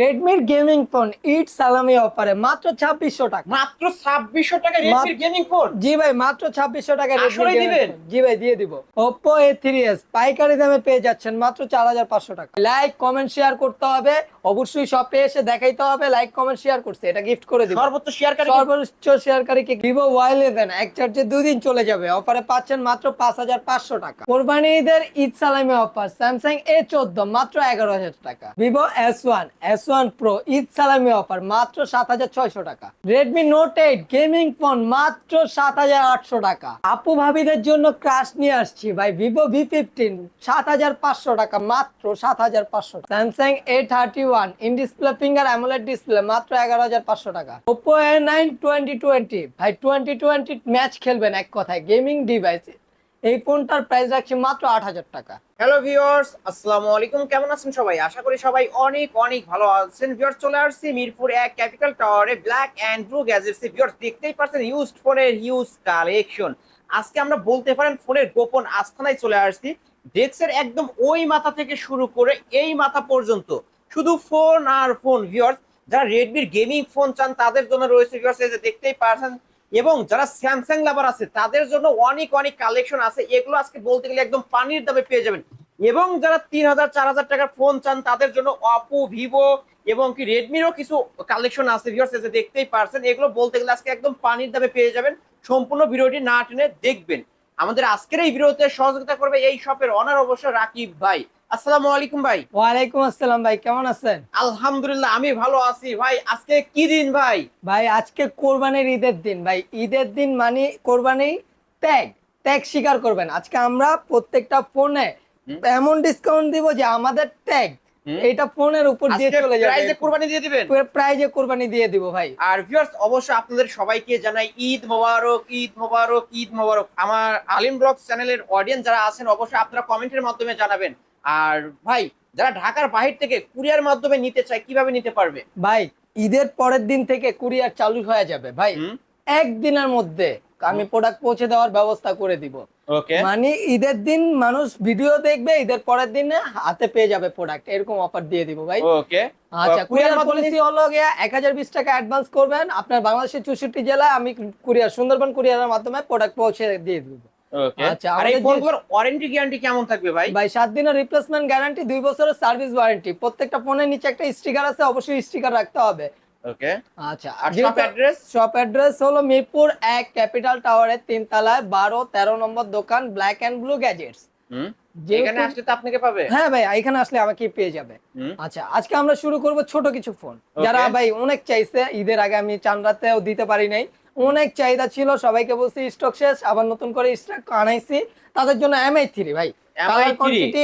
রেডমির gaming phone ইট সালামি অফারে মাত্র ছাব্বিশশো টাকা। মাত্র ছাব্বিশশো টাকা রেডমির গেমিং ফোন জি ভাই মাত্র ছাব্বিশশো টাকা gaming দিবেন? জি ভাই দিয়ে দিব। ওপো এ থ্রি এস পাইকারি দামে পেয়ে যাচ্ছেন মাত্র চার হাজার পাঁচশো টাকা। লাইক কমেন্ট শেয়ার করতে হবে। অবশ্যই শপে এসে দেখাইতে হবে। লাইক কমেন্ট শেয়ার করছে। এটা গিফট করে দিব। সর্বোচ্চ শেয়ারকারী সর্বোচ্চ শেয়ারকারীকে ভিভো ওয়াই ইলেভেন এক চার্জে দুই দিন চলে যাবে। অফারে পাচ্ছেন মাত্র পাঁচ হাজার পাঁচশো টাকা। কোরবানি ঈদের ঈদ সালামি অফার স্যামসাং এ চোদ্দ মাত্র এগারো হাজার টাকা। Vivo S one S one pro Eid সালামি অফার, মাত্র সাত হাজার ছয়শো টাকা। Redmi note eight gaming phone মাত্র সাত হাজার আটশো টাকা। আপু ভাবিদের জন্য ক্রাশ নিয়ে আসছি ভাই ভিভো ভি ফিফটিন সাত হাজার পাঁচশো টাকা, মাত্র সাত হাজার পাঁচশো Samsung A thirty one in display finger AMOLED display মাত্র এগারো হাজার পাঁচশো টাকা। Oppo A nine twenty twenty ভাই টোয়েন্টি টোয়েন্টি ম্যাচ খেলবেন এক কথায় গেমিং ডিভাইস এই ফোনটার প্রাইস রাখছি মাত্র আট হাজার টাকা। হ্যালো ভিউয়ার্স আসসালামু আলাইকুম। কেমন আছেন সবাই? আশা করি সবাই অনেক অনেক ভালো আছেন। ভিউয়ার্স চলে আসছি মিরপুর এক ক্যাপিটাল টাওয়ারে Black and Blue Gadgets viewers দেখতেই পাচ্ছেন ইউজড ফোনের হিউজ কালেকশন আজকে আমরা বলতে পারেন ফোনের গোপন আস্থানায় চলে আসছি। ডেস্কের একদম ওই মাথা থেকে শুরু করে এই মাথা পর্যন্ত। শুধু ফোন আর ফোন ভিউয়ার্স যারা রেডমির গেমিং ফোন চান, তাদের জন্য রয়েছে ভিউয়ার্স এই যে দেখতেই পাচ্ছেন এবং যারা স্যামসাং লাভার আছে, তাদের জন্য অনেক অনেক কালেকশন আছে। এগুলো আজকে বলতে গেলে একদম পানির দামে পেয়ে যাবেন। এবং যারা তিন হাজার, চার হাজার টাকার ফোন চান, তাদের জন্য অপো ভিভো এবং কি রেডমিরও কিছু কালেকশন আছে ভিউয়ার্স যে দেখতেই পারছেন, এগুলো বলতে গেলে আজকে একদম পানির দামে পেয়ে যাবেন। সম্পূর্ণ ভিডিওটি না টেনে দেখবেন। আমাদের আজকের এই ভিডিওতে সহযোগিতা করবে এই শপের অনার অবশ্য রাকিব ভাই। আসসালামু আলাইকুম ভাই। ওয়ালাইকুম আসসালাম ভাই কেমন আছেন? আলহামদুলিল্লাহ আমি ভালো আছি ভাই। আজকে কি দিন ভাই? ভাই আজকে কোরবানির ঈদের দিন। ভাই ঈদের দিন মানে কোরবানি ত্যাগ। ত্যাগ স্বীকার করবেন। আজকে আমরা প্রত্যেকটা ফোনে এমন ডিসকাউন্ট দিব যে আমাদের ত্যাগ এটা ফোনের উপর দিয়ে চলে যাবে। প্রাইজে কোরবানি দিয়ে দিবেন? প্রাইজে কোরবানি দিয়ে দিব ভাই। আর ভিউয়ার্স অবশ্য আপনাদের সবাইকে জানাই ঈদ মোবারক ঈদ মোবারক ঈদ মোবারক। আমার আলিম ব্লগ চ্যানেলের অডিয়েন্স যারা আছেন অবশ্যই আপনারা কমেন্টের মাধ্যমে জানাবেন। আর ভাই যারা ঢাকার বাহির থেকে কুরিয়ার মাধ্যমে নিতে চায় কীভাবে নিতে পারবে? ভাই ঈদের পরের দিন থেকে কুরিয়ার চালু হয়ে যাবে ভাই। একদিনের মধ্যে আমি প্রোডাক্ট পৌঁছে দেওয়ার ব্যবস্থা করে দিব। ওকে। মানে ঈদের দিন মানুষ ভিডিও দেখবে ঈদের পরের দিনে হাতে পেয়ে যাবে প্রোডাক্ট এরকম অফার দিয়ে দিব ভাই। ওকে। আচ্ছা কুরিয়ার পলিসি হলো গিয়া এক হাজার বিশ টাকা অ্যাডভান্স করবেন আপনার বাংলাদেশের চৌষট্টি জেলায় আমি কুরিয়ার সুন্দরবন কুরিয়ারের মাধ্যমে প্রোডাক্ট পৌঁছে দিয়ে দিব। আচ্ছা, আর এই ফোনগুলোর ওয়ারেন্টি গ্যারান্টি কেমন থাকবে ভাই? ভাই সাত দিনের রিপ্লেসমেন্ট গ্যারান্টি দুই বছরের সার্ভিস ওয়ারেন্টি প্রত্যেকটা ফোনের নিচে একটা স্টিকার আছে অবশ্যই স্টিকার রাখতে হবে। ওকে আচ্ছা আর শপ অ্যাড্রেস শপ অ্যাড্রেস হলো মিরপুর এক ক্যাপিটাল টাওয়ারের তিন তলায় বারো তেরো নম্বর দোকান ব্ল্যাক এন্ড ব্লু গ্যাজেটস এখানে আসলে তো আপনাকে পাবে। হ্যাঁ ভাই এখানে আসলে আমাকে পেয়ে যাবে। আচ্ছা আজকে আমরা শুরু করব ছোট কিছু ফোন যারা ভাই অনেক চাইছে ঈদের আগে আমি চান্দ্রাতেও দিতে পারি নাই। অনেক চাহিদা ছিল সবাইকে বলছি স্টক শেষ আবার নতুন করে স্টক আনাইছি। তাদের জন্য এমআই থ্রি ভাই। MI3 কালার কোয়ান্টিটি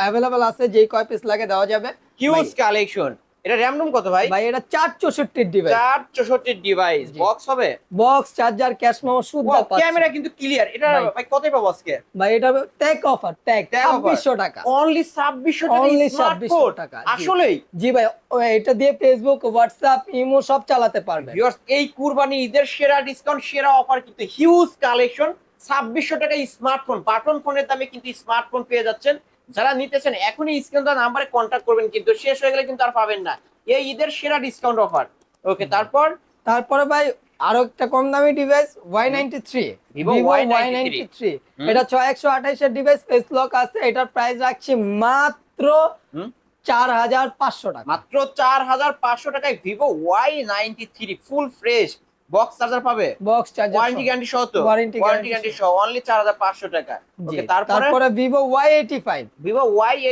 অ্যাভেলেবল আছে যেই কয় পিস লাগে দেওয়া যাবে। কিউজ কালেকশন এটা র্যাম রুম কত ভাই? ভাই এটা চার চৌষট্টির ডিভাইস চার চৌষট্টি ডিভাইস বক্স হবে বক্স চার্জার ক্যাশ মেমো শুদ্ধ পাচ্ছেন। ক্যামেরা কিন্তু ক্লিয়ার এটা ভাই। কতই পাবো আজকে? ভাই এটা tag offer tag Tag offer। ছাব্বিশশো টাকা। অনলি ছাব্বিশশো Only টাকা 2600 টাকা, আসলেই? জি ভাই এটা দিয়ে ফেসবুক হোয়াটসঅ্যাপ ইমো সব চালাতে পারবে ভিউয়ার্স এই কুরবানি ঈদের সেরা ডিসকাউন্ট সেরা অফার কিন্তু হিউজ কালেকশন ছাব্বিশশো টাকা স্মার্টফোন বাটন ফোনের দামে কিন্তু স্মার্টফোন পেয়ে যাচ্ছেন। যারা নিতেছেন এখনই স্ক্রিন নাম্বারে কন্ট্যাক্ট করবেন কিন্তু শেষ হয়ে গেলে কিন্তু আর পাবেন না। এই ঈদের সেরা ডিসকাউন্ট অফার ওকে তারপর? তারপরে ভাই আরও একটা কম দামি device Y ninety three Vivo Vivo Y Y93 ninety three এটা ছয় একশো আঠাইশের ডিভাইস ফেস লক আছে এটার প্রাইস রাখছি মাত্র। চার হাজার পাঁচশো টাকা। মাত্র চার হাজার পাঁচশো টাকায় Vivo Y ninety three full fresh box charger পাবে? বক্স চার্জার ওয়ারেন্টি গ্যারান্টি সহ তো? ওয়ারেন্টি গ্যারান্টি সহ। অনলি চার হাজার পাঁচশো টাকা। জি। ওকে তারপরে? তারপরে ভিভো ওয়াই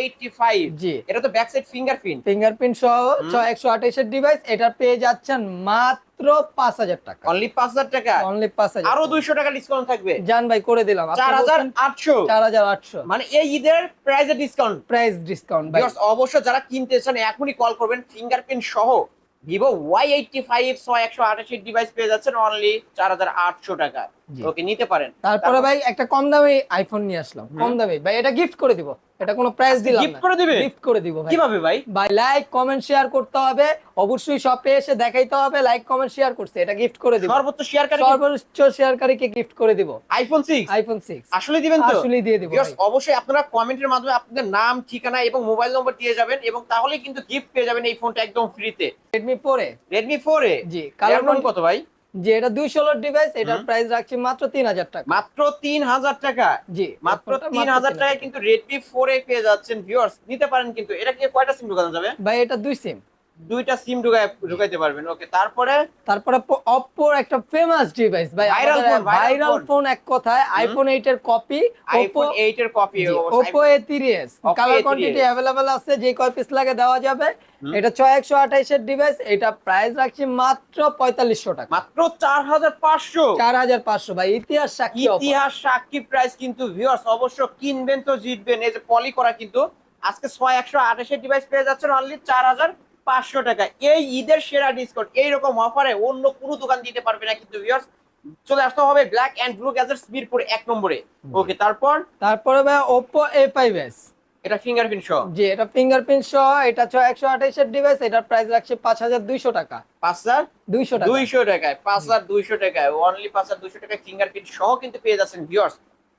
এইটটি ফাইভ জি। এটা তো ব্যাক সাইড ফিঙ্গারপ্রিন্ট ফিঙ্গারপ্রিন্ট সহ হুম। ছয় একশো আঠাইশের ডিভাইস এটা পেয়ে যাচ্ছেন মাত্র পাঁচ হাজার টাকা। অনলি পাঁচ হাজার টাকা? অনলি পাঁচ হাজার আরও দুইশো টাকা ডিসকাউন্ট থাকবে। জান ভাই করে দিলাম। চার হাজার আটশো। চার হাজার আটশো। মানে এই ঈদের প্রাইজের ডিসকাউন্ট প্রাইস ডিসকাউন্ট ভাই। অবশ্য যারা কিনতে চান এখনই কল করবেন ফিঙ্গারপ্রিন্ট সহ। ভিভো ওয়াই এইটটি ফাইভ ছয় একশো আঠাশি ডিভাইস পেয়ে যাচ্ছেন অনলি চার হাজার আটশো টাকা। ওকে নিতে পারেন। তারপরে ভাই একটা কম দামে আইফোন নিয়ে আসলাম। কম দামে। ভাই এটা গিফট করে দিব। এটা কোনো প্রাইস দিলাম gift করে দিবে? গিফট করে দিব ভাই। কীভাবে ভাই? ভাই লাইক কমেন্ট শেয়ার করতে হবে। অবশ্যই শপে এসে দেখাইতে হবে লাইক কমেন্ট শেয়ার করছে। এটা গিফট করে দিব। সর্বোচ্চ শেয়ারকারী সর্বোচ্চ শেয়ারকারীকে গিফট করে দিব। আইফোন 6 আইফোন 6 আসলে দিবেন তো? আসলেই দিয়ে দিব ভাই। অবশ্যই আপনারা কমেন্টের মাধ্যমে আপনাদের নাম ঠিকানা এবং মোবাইল নম্বর দিয়ে যাবেন এবং তাহলেই কিন্তু গিফট পেয়ে যাবেন এই ফোনটা একদম ফ্রিতে Redmi 4 A? Redmi 4 A? G colour কত ভাই? যে এটা 216 ডিভাইস এটার প্রাইস রাখছি মাত্র 3000 টাকা। মাত্র 3000 টাকা? জি মাত্র তিন হাজার টাকায় কিন্তু রেডমি ফোর এ পেয়ে যাচ্ছেন ভিউয়ার্স নিতে পারেন কিন্তু এটা কি কয়টা সিম ঢোকানো যাবে? ভাই এটা দুই সিম দুইটা সিম ঢুকায় ঢুকাইতে পারবেন ওকে তারপরে তারপরে অপোর একটা ফেমাস ডিভাইস ভাই Viral phone, viral viral phone। Phone এক কথায় আইফোন 8 এর কপি আইফোন 8 এর copy Oppo A3s Oppo colour A3s quantity available আছে যে কয় পিস লাগে দেওয়া যাবে হুম। এটা 6128 এর ডিভাইস এটা প্রাইস রাখছি মাত্র 4500 টাকা মাত্র 4500 4500 ভাই ইতিহাস সাক্ষী Oppo। ইতিহাস সাক্ষী প্রাইস কিন্তু ভিউয়ার্স অবশ্য কিনবেন তো জিতবেন এই যে পলি করা কিন্তু আজকে ছয় একশো আঠাশের ডিভাইস পেয়ে যাচ্ছেন অনলি চার হাজার পাঁচশো টাকা। এই ঈদের সেরা ডিসকাউন্ট এইরকম অফারে অন্য কোনো দোকান দিতে পারবে না কিন্তু ভিউয়ার্স চলে আসতে হবে Black and Blue Gadgets Mirpur এক নম্বরে। ওকে তারপর? তারপরে ভাই Oppo A5s এটা ফিঙ্গারপ্রিন্ট সহ? জি এটা ফিঙ্গারপ্রিন্ট সহ এটা 6128 এর ডিভাইস এটার প্রাইস রাখছি 5200 টাকা। পাঁচ হাজার? 200 টাকা। দুইশো টাকায় পাঁচ হাজার দুইশো টাকায় অনলি পাঁচ হাজার দুইশো টাকায় ফিঙ্গারপ্রিন্ট সহ কিন্তু পেয়ে যাচ্ছেন ভিউয়ার্স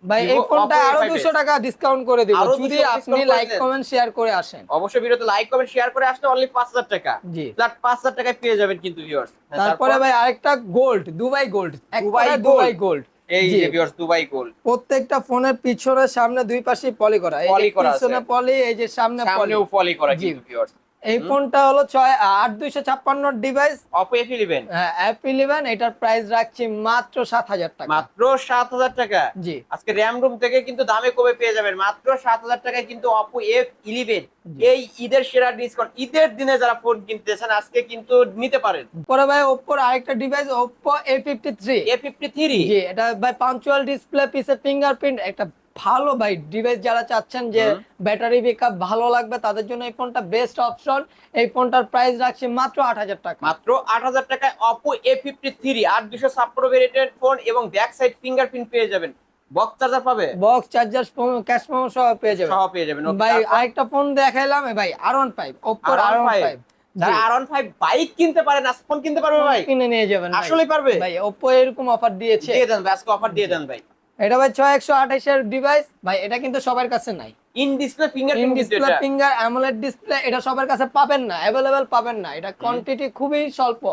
ভাই এই ফোনটা আরও A5s 200 টাকা ডিসকাউন্ট করে দিব। যদি আপনি লাইক কমেন্ট শেয়ার করে আসেন। অবশ্যই ভিডিওতে লাইক কমেন্ট শেয়ার করে আসলে অনলি পাঁচ হাজার টাকা। জি। ফ্ল্যাট পাঁচ হাজার টাকায় পেয়ে যাবেন কিন্তু ভিউয়ার্স তারপরে ভাই আরেকটা গোল্ড দুবাই গোল্ড দুবাই একবারে দুবাই গোল্ড এই যে ভিউয়ার্স দুবাই গোল্ড প্রত্যেকটা ফোনের পিছনে সামনে দুই পাশে পলি করা। এই পিছনে পলি এই যে সামনে পলি সামনেও ফলি করা। কিন্তু ভিউয়ার্স এই ফোনটা হলো ছয় আট দুইশো ছাপ্পান্ন device Oppo F eleven F eleven এটার প্রাইস রাখছি মাত্র সাত হাজার টাকা। মাত্র সাত হাজার টাকা? জি। আজকে র্যাম রুম থেকে কিন্তু দামে কমে পেয়ে যাবেন। মাত্র সাত হাজার টাকায় কিন্তু অপো এফ ইলেভেন। এই ঈদের সেরা ডিসকাউন্ট ঈদের দিনে যারা ফোন কিনতেছেন আজকে কিন্তু নিতে পারেন। পরে ভাই ওপ্পোর আরেকটা device Oppo A fifty three A fifty three জি এটা ভাই পাঞ্চুয়াল ডিসপ্লে পিসে ফিঙ্গারপ্রিন্ট একটা ভালো ভাই ডিভাইস যারা চাচ্ছেন যে। ব্যাটারি ব্যাকআপ ভালো লাগবে তাদের জন্য এই ফোনটা বেস্ট অপশন এই ফোনটার প্রাইস রাখছি মাত্র আট হাজার টাকা। মাত্র আট হাজার টাকায় অপো এ ফিফটি থ্রি আট দুশো ছাপ্পান্ন ভেরিয়েন্টের ফোন এবং ব্যাক সাইড ফিঙ্গারপ্রিন্ট পেয়ে যাবেন। বক্স চার্জার পাবে? বক্স চার্জার ক্যাশ মেমো সহ পেয়ে যাবেন। সহ পেয়ে যাবেন ভাই আরেকটা ফোন দেখাইলাম ভাই আর ওয়ান ফাইভ ওপ্পোর আর R15 ফাইভ যারা আর ওয়ান ফাইভ বাইক কিনতে পারে না ফোন কিনতে পারবে ভাই? কিনে নিয়ে যাবেন। আসলে পারবে? ভাই ওপ্পো এরকম অফার দিয়েছে। দিয়ে দেন ভাই আজকে অফার দিয়ে দেন ভাই। এটা ভাই ছয় একশো আঠাশের ডিভাইস ভাই এটা কিন্তু সবার কাছে নাই। In display in fingerprint display finger AMOLED display এটা সবার কাছে পাবেন না অ্যাভেলেবেল পাবেন না। এটা কোয়ান্টিটি খুবই স্বল্প.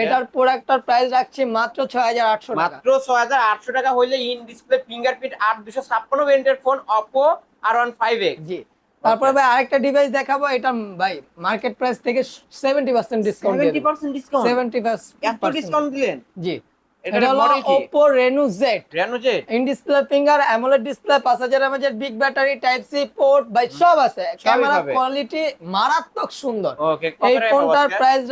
এটার প্রোডাক্টটার প্রাইস রাখছি মাত্র ছয় হাজার আটশো টাকা। মাত্র ছয় হাজার আটশো টাকা হইলে ইন ডিসপ্লে ফিঙ্গারপ্রিন্ট আট দুশো ছাপ্পান্ন ভেরিয়েন্টের phone Oppo R one five X জি। তারপরে ভাই আরেকটা ডিভাইস দেখাবো এটা ভাই মার্কেট প্রাইস থেকে seventy percent discount seventy percent discount seventy এত ডিসকাউন্ট দিলেন? জি। এটা হলো model কি? Oppo Reno Z in display finger AMOLED display পাঁচ হাজার এমএচের big battery type C port ভাই সব আছে। ক্যামেরা কোয়ালিটি মারাত্মক সুন্দর। ওকে এই ফোনটার প্রাইস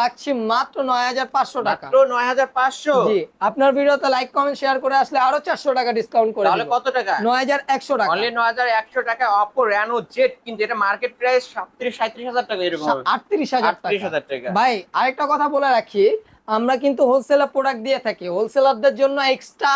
রাখছি মাত্র নয় হাজার পাঁচশো টাকা। মাত্র নয় হাজার পাঁচশো? জি আপনার ভিডিওতে লাইক কমেন্ট শেয়ার করে আসলে আরও চারশো টাকা ডিসকাউন্ট করে তাহলে কত টাকা? নয় হাজার একশো টাকা। অনলি নয় হাজার একশো টাকা অপো রেনো জেড কিন্তু এটা মার্কেট প্রাইস সাতত্রিশ সাঁত্রিশ হাজার টাকা এরকম হবে। আটত্রিশ হাজার আটত্রিশ টাকা হাজার টাকা। ভাই আরেকটা কথা বলে রাখি আমরা কিন্তু হোলসেলার প্রোডাক্ট দিয়ে থাকি। হোলসেলারদের জন্য এক্সট্রা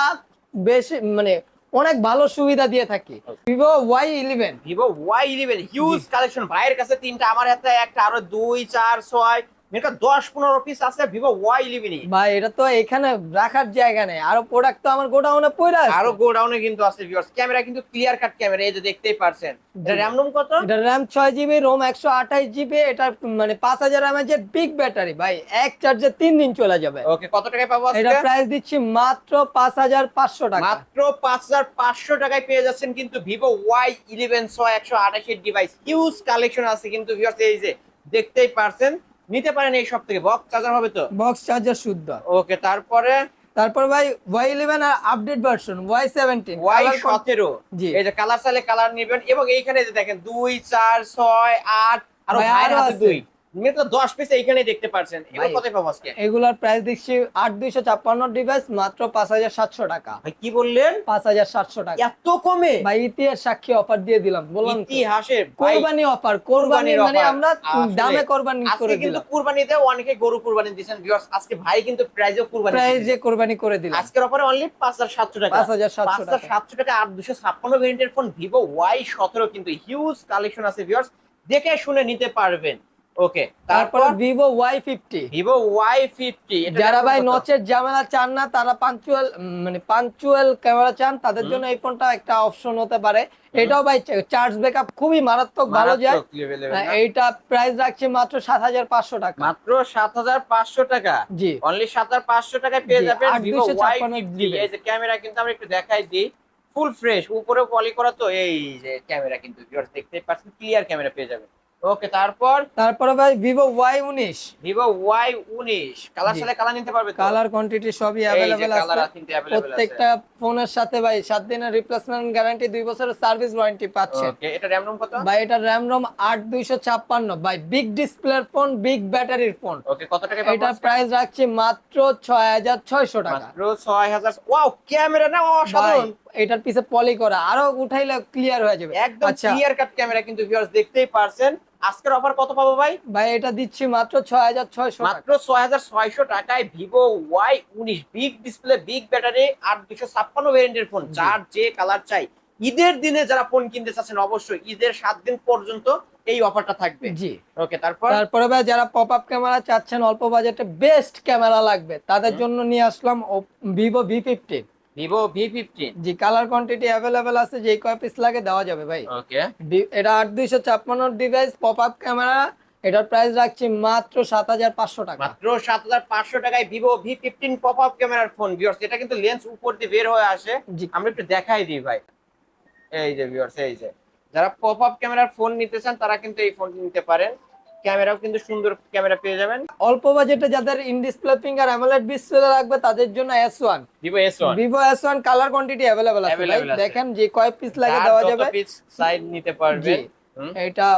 বেশি মানে অনেক ভালো সুবিধা দিয়ে থাকি। Vivo Y eleven Vivo Y eleven huge collection ভাইয়ের কাছে তিনটা আমার হাতে একটা আরও দুই চার ছয় মেয়েটা দশ পনেরো পিস আছে ভিভো ওয়াই ইলেভেনই ভাই এটা তো এখানে রাখার জায়গা নেই। আরও প্রোডাক্ট তো আমার গোডাউনে পড়ে আছে। আরও গোডাউনে কিন্তু আছে ভিউয়ার্স ক্যামেরা কিন্তু ক্লিয়ার কাট ক্যামেরা এই যে দেখতেই পারছেন। এটা র্যাম রুম কত? এটা র্যাম ছয় জিবি রোম একশো আঠাশ জিবি এটা মানে পাঁচ হাজার এমএচ এর বিগ ব্যাটারি ভাই এক চার্জে তিন দিন চলে যাবে। ওকে কত টাকায় পাবো এটা আজকে? প্রাইস দিচ্ছি মাত্র পাঁচ হাজার পাঁচশো টাকা। মাত্র পাঁচ হাজার পাঁচশো টাকায় পেয়ে যাচ্ছেন কিন্তু ভিভো ওয়াই ইলেভেন ছয় একশো আঠাশের ডিভাইস হিউজ কালেকশন আছে কিন্তু ভিউয়ার্স এই যে দেখতেই পারছেন। নিতে পারেন এই সব থেকে বক্স চার্জার হবে তো? বক্স চার্জার শুদ্ধ। ওকে তারপরে? তারপর ভাই ওয়াই ইলেভেন আর update version Y seventeen Y সতেরো। জি। এই যে কালার চাইলে কালার নেবেন এবং এইখানে যে দেখেন দুই চার ছয় আট আরও। দুই। দশ পিস এইখানে দেখতে। কত পাবো আজকে? এগুলার প্রাইস ডিভাইস মাত্র সাতশো টাকা। ভাই কি বললেন? পাঁচ হাজার সাতশো টাকা। এত কমে? ভাই ইতিহাস সাক্ষী অফার দিয়ে দিলাম বললাম তো। ইতিহাসের কোরবানি অফার কোরবানি মানে offer। আমরা আসলে দামে কোরবানি আজকে করে কিন্তু কুরবানিতে অনেকে গরু কুরবানি দিয়েছেন ভিউয়ার্স আজকে ভাই কিন্তু কুরবানি। কোরবানি করে দিলাম। আজকের অফারে অনলি পাঁচ হাজার সাতশো টাকা। টাকা। ভেরিয়েন্টের ফোন কিন্তু হিউজ কালেকশন আছে ভিউয়ার্স দেখে শুনে নিতে পারবেন। ওকে তারপর Vivo Y fifty Vivo Y fifty যারা ভাই নচের ঝামেলা চান না তারা পাঞ্চুয়াল মানে পাঞ্চুয়াল ক্যামেরা চান তাদের জন্য এই ফোনটা একটা অপশন হতে পারে। এটাও ভাই চার্জ ব্যাকআপ খুবই মারাত্মক ভালো যায়। এইটা প্রাইস রাখছি মাত্র সাত হাজার পাঁচশো টাকা। মাত্র সাত হাজার পাঁচশো টাকা? জি। অনলি সাত হাজার পাঁচশো টাকায় পেয়ে যাবেন ভিভো ওয়াই ফিফটি এই যে ক্যামেরা কিন্তু আমরা একটু দেখাই দিই। ফুল ফ্রেশ উপরে পলি করা তো এই যে ক্যামেরা কিন্তু দেখতেই পাচ্ছেন ক্লিয়ার ক্যামেরা পেয়ে যাবেন। ওকে তারপর? তারপরে ভাই ভিভো ওয়াই উনিশ। ভিভো ওয়াই উনিশ। কালার সাথে কালার নিতে পারবে কালার কোয়ান্টিটি সবই অ্যাভেলেবেল আছে। প্রত্যেকটা ফোনের সাথে ভাই সাত দিনের রিপ্লেসমেন্ট গ্যারান্টি দুই বছরের সার্ভিস ওয়ারেন্টি পাচ্ছেন ওকে এটা র্যাম রোম কত? ভাই এটা র্যাম রোম আট দুইশো ছাপ্পান্ন। ভাই বিগ ডিসপ্লের ফোন বিগ ব্যাটারির ফোন ওকে কত টাকা এটার প্রাইস রাখছি মাত্র ছয় হাজার ছয়শো টাকা। মাত্র 6000 ওয়াও ক্যামেরা না? অসাধারণ! এটার পিছে পলি করা। আরও উঠাইলে ক্লিয়ার হয়ে যাবে। একদম ক্লিয়ার কাট ক্যামেরা কিন্তু ভিউয়ার্স দেখতেই পারছেন। আজকের অফার কত পাবো ভাই? ভাই এটা দিচ্ছি মাত্র ছয় হাজার ছয়শো টাকা। মাত্র ছয় হাজার ছয়শো টাকায় ভিভো ওয়াই উনিশ বিগ ডিসপ্লে বিগ ব্যাটারি আর দুশো ছাপ্পান্ন ভ্যারিয়েন্টের ফোন। যার যে কালার চাই। ঈদের দিনে যারা ফোন কিনতে চাচ্ছেন অবশ্যই ঈদের সাত দিন পর্যন্ত এই অফারটা থাকবে। জি। ওকে তারপর? তারপরে ভাই যারা পপ আপ ক্যামেরা চাচ্ছেন অল্প বাজেটে বেস্ট ক্যামেরা লাগবে তাদের জন্য নিয়ে আসলাম Vivo V fifteen Vivo V fifteen জি কালার কোয়ান্টিটি অ্যাভেলেবেল আছে যে কয় পিস লাগে দেওয়া যাবে ভাই। ওকে এটা আট দুইশো ছাপ্পান্ন ডিভাইস পপ আপ ক্যামেরা এটার প্রাইস রাখছি মাত্র সাত হাজার পাঁচশো টাকা। মাত্র সাত হাজার পাঁচশো টাকায় Vivo V fifteen pop up ক্যামেরার ফোন ভিউয়ার্স এটা কিন্তু লেন্স উপর দিয়ে বের হয়ে আসে। আমরা একটু দেখাই দিই ভাই। এই যে ভিউয়ার্স এই যে। যারা পপ আপ ক্যামেরার ফোন নিতে চান তারা কিন্তু এই ফোন নিতে পারেন। ক্যামেরাও কিন্তু সুন্দর ক্যামেরা পেয়ে যাবেন। অল্প বাজেটে যাদের in display finger AMOLED display লাগবে তাদের জন্য S one Vivo S one Vivo S one colour quantity available আছে দেখেন যে কয় পিস লাগে দেওয়া যাবে। সাইজ নিতে পারবে। এটা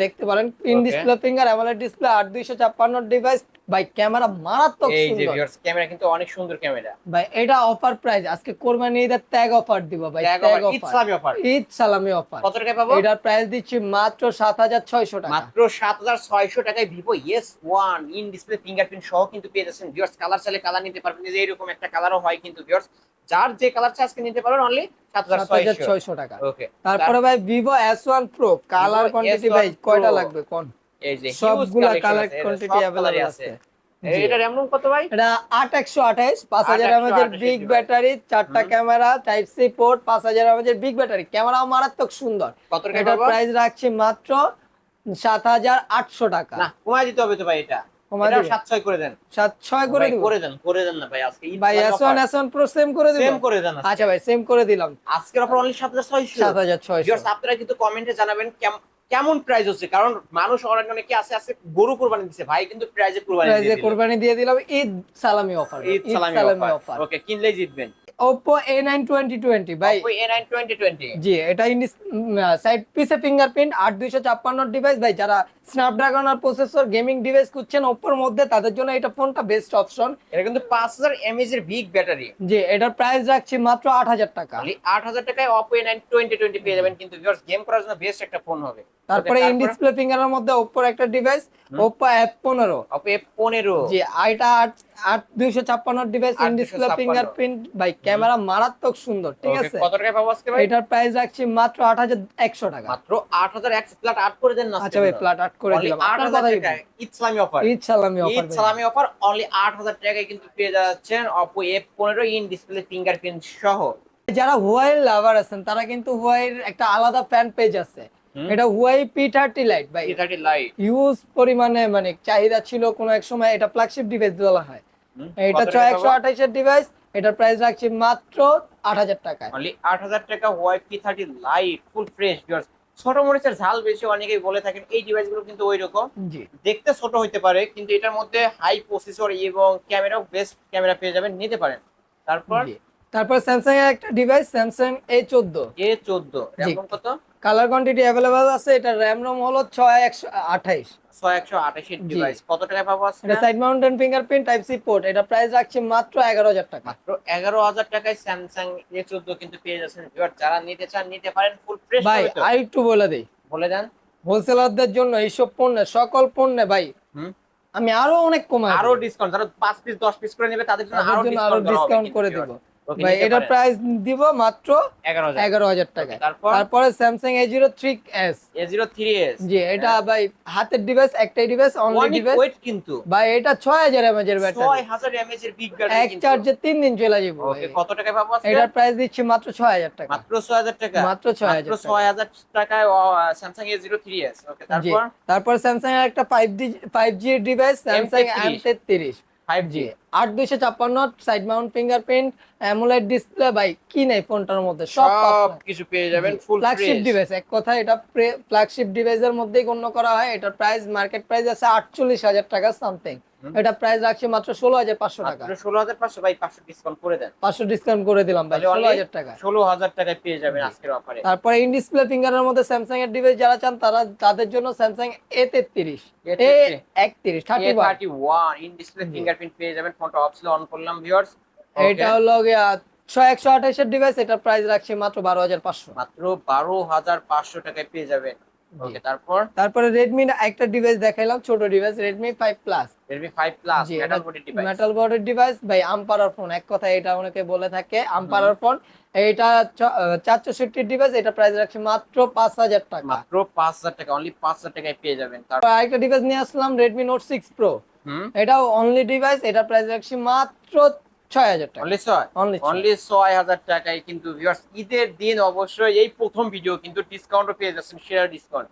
দেখতে পারেন in. Display finger AMOLED display আট দুইশো ছাপ্পান্ন ডিভাইস ভাই ক্যামেরা মারাত্মক এই যে ভিউয়ার্স ক্যামেরা কিন্তু অনেক সুন্দর ক্যামেরা। ভাই এটা অফার প্রাইস আজকে কোরবানি ঈদের ট্যাগ অফার দিব ভাই ট্যাগ অফার অফার ইসলামি অফার ঈদ সালামি অফার কত টাকা পাবো? এটার প্রাইস দিচ্ছি মাত্র সাত হাজার ছয়শো টাকা। মাত্র সাত হাজার ছয়শো টাকায় Vivo S one in display fingerprint সহ কিন্তু পেয়ে যাচ্ছেন ভিউয়ার্স কালার চাইলে কালার নিতে পারবেন। যে এরকম একটা কালারও হয় কিন্তু ভিউয়ার্স যার যে কালার চাই আজকে নিতে পারবেন অনলি সাত হাজার সাত হাজার ছয়শো ছয়শো টাকা। ওকে তারপরে ভাই Vivo S one pro colour quantity ভাই কয়টা লাগবে? কোন? এই যে সবগুলা কালার কোয়ান্টিটি অ্যাভেলেবল আছে। এটা র্যাম রোম কত ভাই? এটা আট একশো আঠাইশ পাঁচ হাজার 828 এমএজের বিগ ব্যাটারি চারটা ক্যামেরা টাইপ সি পোর্ট পাঁচ হাজার বিগ ব্যাটারি ক্যামেরাও মারাত্মক সুন্দর। কত টাকা প্রাইস রাখছি মাত্র সাত হাজার আটশো টাকা। না কমায় দিতে হবে তো ভাই এটা। করে দেন। সাত ছয় করে করে দেন করে দেন না ভাই আজকে ভাই প্রো সেম করে সেম করে দেন আচ্ছা ভাই সেম করে দিলাম। আজকের অফার অনলি সাত হাজার ছয়শো। সাত হাজার ছয়শো। Viewers, আপনারা কিন্তু কমেন্টে জানাবেন কেমন প্রাইস হচ্ছে? কারণ মানুষ অনেক অনেকে আছে আছে গরু কুরবানি দিচ্ছে ভাই কিন্তু প্রাইজে কুরবানি প্রাইজে। কোরবানি দিয়ে দিলাম ঈদ সালামি অফার ঈদ সালামি অফার ওকে কিনলেই জিতবেন। নাইন টোয়েন্টি টোয়েন্টি ভাই। Oppo A9 2020 জি এটা ইন্ডিস সাইড পিসে ফিঙ্গারপ্রিন্ট আট দুইশো ছাপ্পান্ন ডিভাইস ভাই যারা স্ন্যাপড্রাগন আর প্রসেসর গেমিং ডিভাইস খুঁজছেন ওপোর মধ্যে তাদের জন্য এটা ফোনটা বেস্ট অপশন এটা কিন্তু 5000 mAh এর বিগ ব্যাটারি জি এটার প্রাইস রাখছি মাত্র আট হাজার টাকা। খালি 8000 টাকায় Oppo A9 2020 পেয়ে যাবেন। কিন্তু ভিউয়ার্স গেম করার জন্য বেস্ট একটা ফোন হবে। তারপরে ইন ডিসপ্লে ফিঙ্গারের মধ্যে ওপোর একটা ডিভাইস ওপো অ্যাপ পনেরো। Oppo A15 জি এটা আট আট দুইশো ছাপ্পান্ন ডিভাইস ইন ডিসপ্লে 856 ফিঙ্গারপ্রিন্ট ভাই ক্যামেরা মারাত্মক সুন্দর ঠিক আছে? কত টাকায় পাবো আজকে ভাই? এটার প্রাইস রাখছি মাত্র আট হাজার একশো টাকা। মাত্র 8100 ফ্ল্যাট 8 করে দেন না আচ্ছা ভাই ফ্ল্যাট আট করে দিলাম। আপনার কথাই টাকায় ঈদ সালামি অফার ঈদ সালামি ঈদ অফার সালামি অফার অনলি 8000 টাকায় কিন্তু পেয়ে যাচ্ছেন Oppo A15 in display fingerprint সহ। যারা হুয়াই লাভার আছেন তারা কিন্তু হুয়াইয়ের একটা আলাদা ফ্যান পেজ আছে। এটা হুয়াই পি থার্টি লাইট ভাই A30 লাইট ইউজ পরিমাণে মানে চাহিদা ছিল কোন এক সময় এটা ফ্ল্যাগশিপ ডিভাইস বলা হয়। এটা ছয় একশো আঠাইশের ডিভাইস এটার প্রাইস রাখছি মাত্র আট হাজার টাকায়। অনলি 8000 টাকা Huawei P30 lite full fresh viewers ছোট মরিচের ঝাল বেশি অনেকেই বলে থাকেন এই ডিভাইসগুলো কিন্তু ওই রকম জি। দেখতে ছোট হইতে পারে কিন্তু এটার মধ্যে হাই প্রসেসর এবং ক্যামেরাও বেস্ট ক্যামেরা পেয়ে যাবেন নিতে পারেন। তারপর? তারপর স্যামসাং এর একটা ডিভাইস স্যামসাং এ চোদ্দ। এ চোদ্দ। কত? কালার কোয়ান্টিটি অ্যাভেলেবল আছে এটা র্যাম রোম হলো ছয় একশো আঠাইশ। ছয় একশো আঠাশের জি। ডিভাইস কত টাকায় পাবো আজকে? এটা side mountain fingerprint type C port এটা প্রাইস রাখছি মাত্র এগারো হাজার টাকা। মাত্র এগারো হাজার টাকায় স্যামসাং এ চোদ্দ কিন্তু পেয়ে যাচ্ছেন। এবার যারা নিতে চান নিতে পারেন ফুল ফ্রেশ ভাই আর একটু বলে দিই। বলে দেন। হোলসেলারদের জন্য এইসব পণ্য সকল পণ্যে ভাই। আমি আরও অনেক কমাই আরও ডিসকাউন্ট যারা পাঁচ পিস দশ পিস করে নেবে তাদের জন্য আরও ডিসকাউন্ট করে দিব। ভাই এটার প্রাইস দিব মাত্র এগারো হাজার। এগারো হাজার টাকা তারপর? জি এটা ভাই হাতের ডিভাইস একটাই ডিভাইস অনলি ডিভাইস ওয়েট কিন্তু। ভাই এটা ছয় হাজার এমএচ এর ব্যাটারি হাজার এমএচ এর বিগ এক চার্জে তিন দিন চলে যাবে ওকে কত টাকায় পাবো আজকে? এটার প্রাইস দিচ্ছি মাত্র ছয় হাজার টাকা। মাত্র ছয় হাজার টাকা? মাত্র ছয় হাজার মাত্র ছয় হাজার টাকায় Samsung A zero three okay তারপর? তারপর স্যামসাং এর একটা five G five G device Samsung M M33 তেত্রিশ ফাইভ জি জি আট দুইশো ছাপ্পান্ন সাইড মাউন্ট ফিঙ্গারপ্রিন্ট ডিসপ্লে কি নেই ফোনটার মধ্যে? সব কিছু পেয়ে যাবেন ফুল ফ্ল্যাগশিপ ডিভাইস এক কথা এটা ফ্ল্যাগশিপ ডিভাইসের মধ্যেই গণ্য করা হয়। এটার প্রাইস মার্কেট প্রাইস আছে আটচল্লিশ হাজার টাকা সামথিং এটা প্রাইস রাখছি মাত্র ষোলো হাজার পাঁচশো টাকা। ষোলো হাজার পাঁচশো ভাই পাঁচশো ডিসকাউন্ট করে দেন। পাঁচশো ডিসকাউন্ট করে দিলাম ভাই ষোলো হাজার টাকা। ষোলো হাজার টাকায় পেয়ে যাবেন। আজকের অফারে তারপরে ইন ডিসপ্লে ফিঙ্গারের মধ্যে স্যামসাং এর ডিভাইস যারা চান তারা তাদের জন্য স্যামসাং এ তেত্রিশ এ একত্রিশ thirty one in display. Fingerprint পেয়ে যাবেন ফোনটা অফ ছিল অন করলাম ভিউয়ার্স এটা হলো গিয়া ছয় একশো আঠাশের ডিভাইস এটার প্রাইস রাখছি মাত্র বারো হাজার পাঁচশো। মাত্র বারো হাজার পাঁচশো টাকায় পেয়ে যাবেন। ওকে তারপর? তারপরে রেডমি একটা ডিভাইস দেখাইলাম ছোট device Redmi five plus Redmi five plus metal body device metal বডির ডিভাইস ভাই আম্পারার ফোন এক কথা এটা অনেকে বলে থাকে আম্পারার ফোন চার চৌষট্টির ডিভাইস এটা প্রাইস রাখছি মাত্র পাঁচ হাজার টাকা। মাত্র পাঁচ হাজার টাকা অনলি পাঁচ হাজার টাকায় পেয়ে যাবেন। তারপর আরেকটা ডিভাইস নিয়ে আসলাম রেডমি নোট সিক্স প্রো এটাও অনলি ডিভাইস এটা প্রাইস রাখছি মাত্র ছয় হাজার টাকা। অনলি ছয়? অনলি অনলি ছয় হাজার টাকায় কিন্তু ভিউয়ার্স ঈদের দিন অবশ্যই এই প্রথম ভিডিও কিন্তু ডিসকাউন্টও পেয়ে যাচ্ছেন শেয়ার ডিসকাউন্ট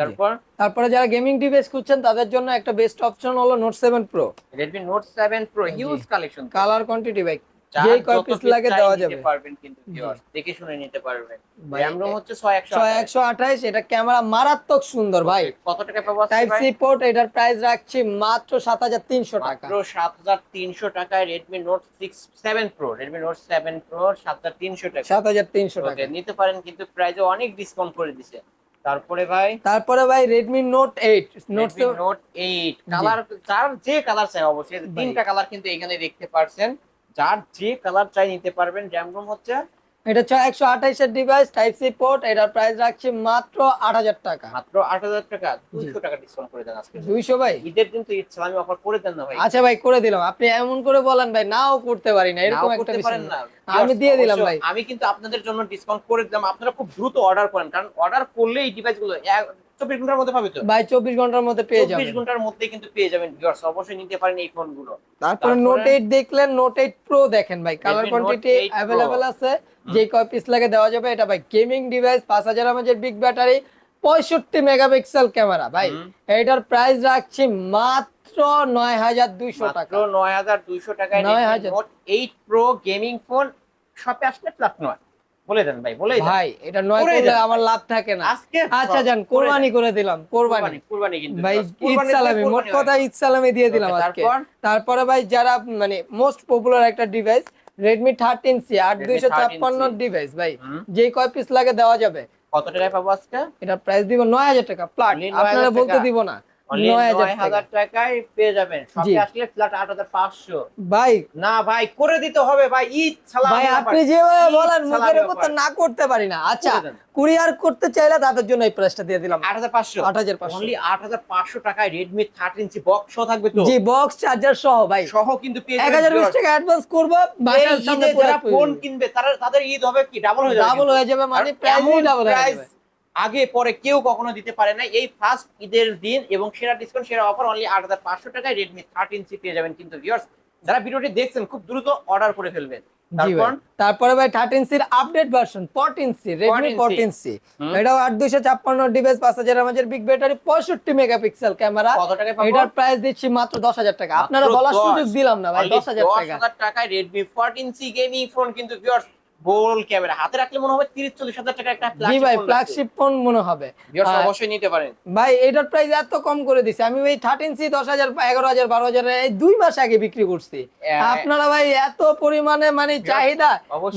তারপর? তারপরে যারা গেমিং ডিভাইস খুঁজছেন তাদের জন্য একটা বেস্ট অপশন হলো note seven pro Redmi note seven pro huge collection colour quantity ভাই যেই কয় পিস লাগে দেওয়া যাবে। পারবেন কিন্তু দেখে শুনে নিতে পারবেন। র্যাম রোম হচ্ছে ছয় একশো ছয় একশো আঠাইশ এটা ক্যামেরা মারাত্মক সুন্দর ভাই। কত টাকা পাবো টাইপ সি পোর্ট এটার প্রাইস রাখছি মাত্র সাত হাজার তিনশো টাকা। মাত্র টাকায় নিতে পারেন কিন্তু প্রাইসে অনেক ডিসকাউন্ট করে দিছে। তারপরে ভাই? তারপরে ভাই Redmi note eight note note eight colour যার যে কালার চাই অবশ্যই তিনটা কালার কিন্তু এখানে দেখতে পারছেন। যার যে কালার চাই নিতে পারবেন র্যাম রোম হচ্ছে এটা ছয় একশো আঠাইশের ডিভাইস টাইপ সি পোর্ট এটার প্রাইস রাখছি মাত্র আট হাজার টাকা। মাত্র আট হাজার টাকা। দুশো টাকা ডিসকাউন্ট করে দেন আজকে। দুইশো ভাই? ঈদের দিন তো ঈদ সালামি অফার করে দেন না ভাই। আচ্ছা ভাই করে দিলাম। আপনি এমন করে বলেন ভাই নাও করতে পারি না এরকম একটা করতে পারেন না। আমি দিয়ে দিলাম ভাই। আমি কিন্তু আপনাদের জন্য ডিসকাউন্ট করে দিলাম। আপনারা খুব দ্রুত অর্ডার করেন কারণ অর্ডার করলে এই ডিভাইসগুলো চব্বিশ ঘণ্টার মধ্যে পাবে তো? ভাই চব্বিশ ঘণ্টার মধ্যে পেয়ে চব্বিশ ঘণ্টার মধ্যে কিন্তু পেয়ে যাবেন ভিউয়ার্স অবশ্যই নিতে পারেন এই ফোনগুলো তারপরে নোট এইট দেখলেন নোট এইট প্রো দেখেন ভাই কালার কোয়ান্টিটি অ্যাভেলেবেল আছে। যে কয় পিস লাগে দেওয়া যাবে এটা ভাই গেমিং ডিভাইস পাঁচ হাজার এমএচের বিগ ব্যাটারি পঁয়ষট্টি মেগাপিক্সেল ক্যামেরা ভাই। এটার প্রাইস রাখছি মাত্র নয় হাজার দুইশো টাকা। নয় হাজার দুইশো টাকায় 9,000 note eight pro gaming phone শপে আসলে ফ্ল্যাট নয়। বলে দেন ভাই বলে ভাই এটা নয় করলে আমার লাভ থাকে না। আজকে আচ্ছা যান কোরবানি করে দিলাম কোরবানি কুরবানি। কিন্তু ভাই ঈদ সালামি মোট কথা ঈদ সালামি দিয়ে দিলাম আজকে। তারপরে? ভাই যারা মানে মোস্ট পপুলার একটা ডিভাইস রেডমি থার্টিন সি আট Redmi দুইশো 13C ছাপ্পান্ন ডিভাইস ভাই। যে কয় পিস লাগে দেওয়া যাবে। কত টাকায় পাবো আজকে? এটা প্রাইস দিব নয় হাজার টাকা। প্লাট আপনারা বলতে দিব না। Only নয় হাজার 9,000 টাকা। টাকায় পেয়ে যাবেন। আসলে ফ্ল্যাট পাঁচশো। ভাই। না ভাই করে দিতে হবে ভাই ভাই আপনি বলেন মুখের উপর তো না। করতে পারি না। আচ্ছা কুরিয়ার করতে চাইলে তাদের জন্য এই প্রাইসটা দিয়ে দিলাম। অনলি টাকায় রেডমি থার্টিন সি বক্স থাকবে তো? জি বক্স চার্জার সহ ভাই। সহ কিন্তু পেয়ে। টাকা অ্যাডভান্স করব বাসার সামনে যারা ফোন কিনবে তারা তাদের ঈদ হবে কি? ডাবল হয়ে যাবে ডাবল হয়ে যাবে মানে প্রাইস ডাবল হয়ে যাবে আগে পরে কেউ কখনো দিতে পারে না। এই ফার্স্ট ঈদের দিন এবং সেরা ডিসকাউন্ট সেরা অফার অনলি আট হাজার পাঁচশো টাকায় রেডমি থার্টিন সি পেয়ে যাবেন কিন্তু ভিউয়ার্স যারা ভিডিওটি দেখছেন খুব দ্রুত অর্ডার করে ফেলবেন। তারপর? ভাই। থার্টিন সির update version fourteen C Redmi 14C fourteen C এটাও আট দুইশো ছাপ্পান্ন ডিভাইস পাঁচ হাজার আমাদের বিগ ব্যাটারি পঁয়ষট্টি মেগাপিক্সেল ক্যামেরা এটার প্রাইস দিচ্ছি মাত্র দশ হাজার টাকা। আপনারা বলার সুযোগ দিলাম না ভাই দশ হাজার টাকা। 10,000 টাকায় Redmi fourteen C gaming phone কিন্তু ভিউয়ার্স গোল ক্যামেরা। হাতে রাখলে মনে হবে তিরিশ চল্লিশ হাজার টাকা একটা জি ভাই ফ্ল্যাগশিপ ফোন মনে হবে। অবশ্যই নিতে পারেন। ভাই এটার প্রাইস এত কম করে দিছে। আমি ভাই থার্টিন সি দশ হাজার এগারো হাজার বারো হাজার এই দুই মাস আগে বিক্রি করছি। আপনারা ভাই এত পরিমাণে মানে চাহিদা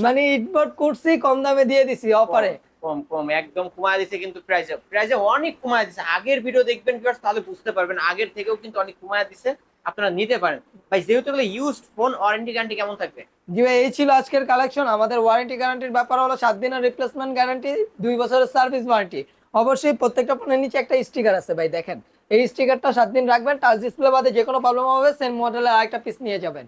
মানে ইটবট করছি কম দামে দিয়ে দিছি অফারে কম কম একদম কমায় দিছে কিন্তু প্রাইসে প্রাইসে অনেক কমায় দিছে। আগের ভিডিও দেখবেন তাহলে বুঝতে পারবেন। আগের থেকেও কিন্তু অনেক কমায় দিছে। আপনারা নিতে পারেন। ভাই যেহেতু এগুলো ইউজড ফোন ওয়ারেন্টি গ্যারান্টি কেমন থাকবে? জি ভাই এই ছিল আজকের কালেকশন আমাদের ওয়ারেন্টি গ্যারান্টির ব্যাপার হলো সাত দিনের রিপ্লেসমেন্ট গ্যারান্টি দুই বছরের সার্ভিস ওয়ারেন্টি অবশ্যই প্রত্যেকটা ফোনের নিচে একটা স্টিকার আছে ভাই দেখেন। এই স্টিকারটা সাত দিন রাখবেন টাচ ডিসপ্লে বাদে যে কোনো প্রবলেম হবে সেম মডেলের আরেকটা পিস নিয়ে যাবেন।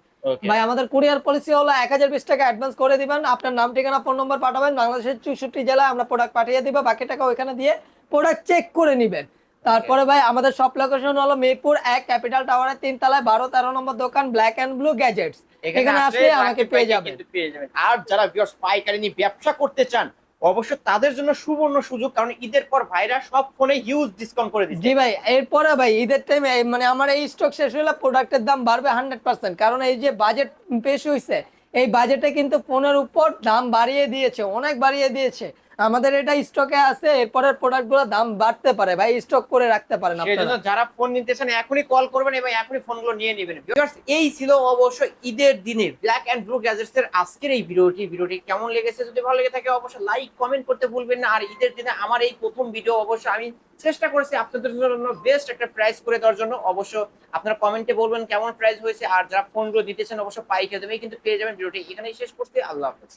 ভাই আমাদের কুরিয়ার পলিসি হলো এক হাজার বিশ টাকা অ্যাডভান্স করে দিবেন। আপনার নাম ঠিকানা ফোন নম্বর পাঠাবেন। বাংলাদেশের চৌষট্টি জেলায় আমরা প্রোডাক্ট পাঠিয়ে দিব। বাকি টাকা ওইখানে দিয়ে প্রোডাক্ট চেক করে নেবেন। তারপরে ভাই আমাদের সব লোকেশন হলো মিরপুর এক ক্যাপিটাল টাওয়ারের তিন তলায় বারো তেরো নম্বর দোকান ব্ল্যাক অ্যান্ড ব্লু গ্যাজেটস এখানে আসলে আমাকে পেয়ে যাবেন। যাবেন। আর যারা ভিউয়ার্স পাইকারি নিয়ে ব্যবসা করতে চান অবশ্য তাদের জন্য সুবর্ণ সুযোগ কারণ ঈদের পর ভাইরা সব ফোনে হিউজ ডিসকাউন্ট করে দিচ্ছে। জি ভাই এরপরে ভাই ঈদের টাইমে মানে আমার এই স্টক শেষ হলে প্রোডাক্টের দাম বাড়বে হান্ড্রেড পার্সেন্ট কারণ এই যে বাজেট পেশ হয়েছে এই বাজেটে কিন্তু ফোনের উপর দাম বাড়িয়ে দিয়েছে অনেক বাড়িয়ে দিয়েছে। আমাদের এটা স্টকে আছে এরপরের প্রোডাক্টগুলো দাম বাড়তে পারে ভাই স্টক করে রাখতে পারেন আপনারা। যারা ফোন নিতেছেন এখনই কল করবেন এবং এখনই ফোনগুলো নিয়ে নেবেন। Viewers, এই ছিল অবশ্য ঈদের দিনে ব্ল্যাক অ্যান্ড ব্লু গ্যাজেটস এর আজকের এই ভিডিওটি। ভিডিওটি কেমন লেগেছে? যদি ভালো লেগে থাকে অবশ্যই লাইক কমেন্ট করতে ভুলবেন না। আর ঈদের দিনে আমার এই প্রথম ভিডিও অবশ্য আমি চেষ্টা করেছি আপনাদের জন্য বেস্ট একটা প্রাইস করে দেওয়ার জন্য। অবশ্য আপনারা কমেন্টে বলবেন কেমন প্রাইস হয়েছে। আর যারা ফোনগুলো দিতেছেন অবশ্য পাইকারি দামে কিন্তু পেয়ে যাবেন। ভিডিওটি এখানেই শেষ করতে আল্লাহ হাফেজ।